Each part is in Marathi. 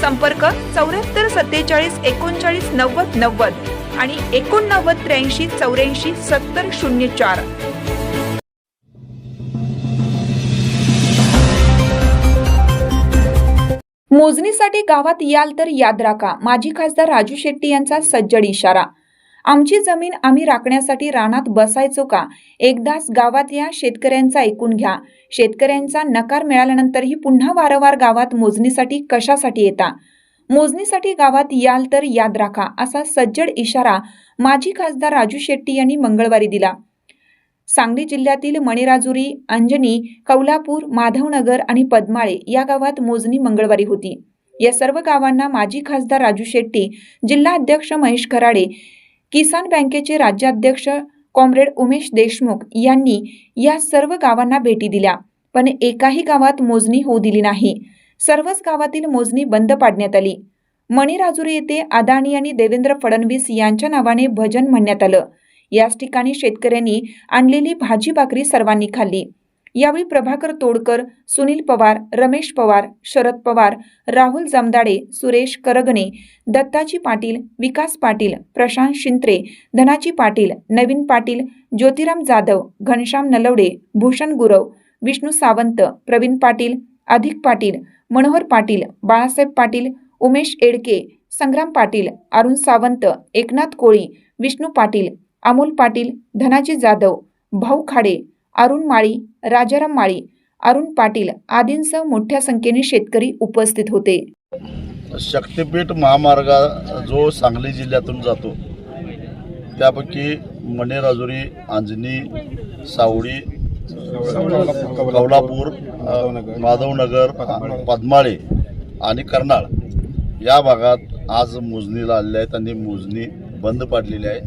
संपर्क चौऱ्याहत्तर सत्तेचाळीस एकोणचाळीस नव्वद नव्वद आणि एकोणनव्वद त्र्याऐंशी चौऱ्याऐंशी सत्तर शून्य चार. मोजणीसाठी गावात याल तर याद राखा. माजी खासदार राजू शेट्टी यांचा सज्जड इशारा. आमची जमीन आम्ही राखण्यासाठी रानात बसायचो का? एकदाच गावात या शेतकऱ्यांचा ऐकून घ्या. शेतकऱ्यांचा नकार मिळाल्यानंतरही पुन्हा वारंवार गावात मोजणीसाठी कशासाठी येता? मोजणीसाठी गावात याल तर याद राखा असा सज्जड इशारा माजी खासदार राजू शेट्टी यांनी मंगळवारी दिला. सांगली जिल्ह्यातील मणिराजुरी अंजनी कौलापूर माधवनगर आणि पद्माळे या गावात मोजणी मंगळवारी होती. या सर्व गावांना माजी खासदार राजू शेट्टी जिल्हा अध्यक्ष महेश खराडे किसान बँकेचे राज्याध्यक्ष कॉम्रेड उमेश देशमुख यांनी या सर्व गावांना भेटी दिल्या. पण एकाही गावात मोजणी होऊ दिली नाही. सर्वच गावातील मोजणी बंद पाडण्यात आली. मणिराजुरी येथे अदानी आणि देवेंद्र फडणवीस यांच्या नावाने भजन म्हणण्यात आलं. याच ठिकाणी शेतकऱ्यांनी आणलेली भाजी भाकरी सर्वांनी खाल्ली. यावेळी प्रभाकर तोडकर सुनील पवार रमेश पवार शरद पवार राहुल जमदाडे सुरेश करगणे दत्ताजी पाटील विकास पाटील प्रशांत शिंत्रे धनाजी पाटील नवीन पाटील ज्योतिराम जाधव घनश्याम नलवडे भूषण गुरव विष्णू सावंत प्रवीण पाटील अधिक पाटील मनोहर पाटील बाळासाहेब पाटील उमेश एडके संग्राम पाटील अरुण सावंत एकनाथ कोळी विष्णू पाटील अमोल पाटील धनाजी जाधव भाऊ खाडे अरुण माळी राजाराम माळी अरुण पाटील आदींसह मोठ्या संख्येने शेतकरी उपस्थित होते. शक्तिपीठ महामार्ग जो सांगली जिल्ह्यातून जातो त्यापैकी मणेराजुरी अंजनी सावडी कवलापूर माधवनगर पद्माळे आणि कर्नाळ या भागात आज मोजणीला आलेल्या आहेत आणि मोजणी बंद पाडलेली आहे.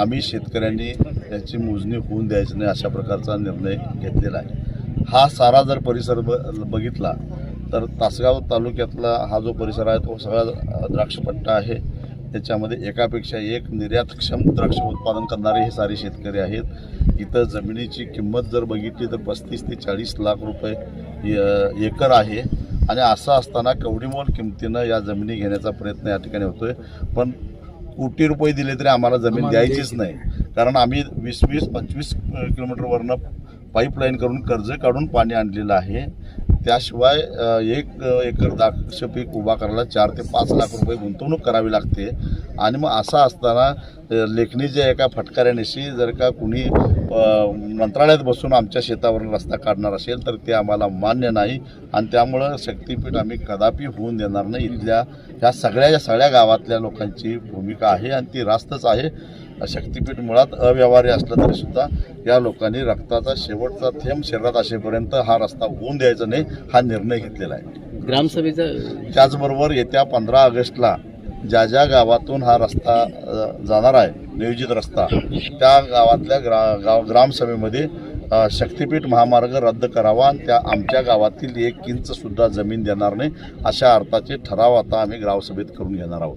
आम्ही शेतकऱ्यांनी त्याची मोजणी होऊन द्यायची नाही अशा प्रकारचा निर्णय घेतलेला आहे. हा सारा जर परिसर ब बघितला तर तासगाव तालुक्यातला हा जो परिसर आहे तो सगळा द्राक्षपट्टा आहे. त्याच्यामध्ये एकापेक्षा एक निर्यातक्षम द्राक्ष उत्पादन करणारे हे सारे शेतकरी आहेत. इथं जमिनीची किंमत जर बघितली तर पस्तीस ते चाळीस लाख रुपये एकर आहे. आणि असं असताना कवडीमोल किमतीनं या जमिनी घेण्याचा प्रयत्न या ठिकाणी होतोय. पण कोटी रुपये दिले तरी आम्हाला जमीन द्यायचीच नाही. कारण आम्ही वीस वीस पंचवीस किलोमीटरवरनं पाईपलाईन करून कर्ज काढून पाणी आणलेलं आहे. त्याशिवाय एक एकर द्राक्ष पीक उभा करायला चार ते पाच लाख रुपये गुंतवणूक करावी लागते. आणि मग असं असताना लेखणीच्या एका फटकाऱ्यानेशी जर का कुणी मंत्रालयात बसून आमच्या शेतावरून रस्ता काढणार असेल तर ते आम्हाला मान्य नाही. आणि त्यामुळं शक्तीपीठ आम्ही कदापि होऊन देणार नाही. इथल्या ह्या सगळ्या या सगळ्या गावातल्या लोकांची भूमिका आहे आणि ती रास्तच आहे. शक्तीपीठ मुळात अव्यवहार्य असलं तरी सुद्धा या लोकांनी रक्ताचा शेवटचा थेंब शरीरात असेपर्यंत हा रस्ता होऊन द्यायचा नाही हा निर्णय घेतलेला आहे. ग्रामसभेचा त्याचबरोबर येत्या पंधरा ऑगस्टला ज्या ज्या गावातून हा रस्ता जाणार आहे नियोजित रस्ता त्या गावातल्या ग्रा गाव ग्रामसभेमध्ये शक्तीपीठ महामार्ग रद्द करावा आणि त्या आमच्या गावातील एक इंच सुद्धा जमीन देणार नाही अशा अर्थाचे ठराव आता आम्ही ग्रामसभेत करून घेणार आहोत.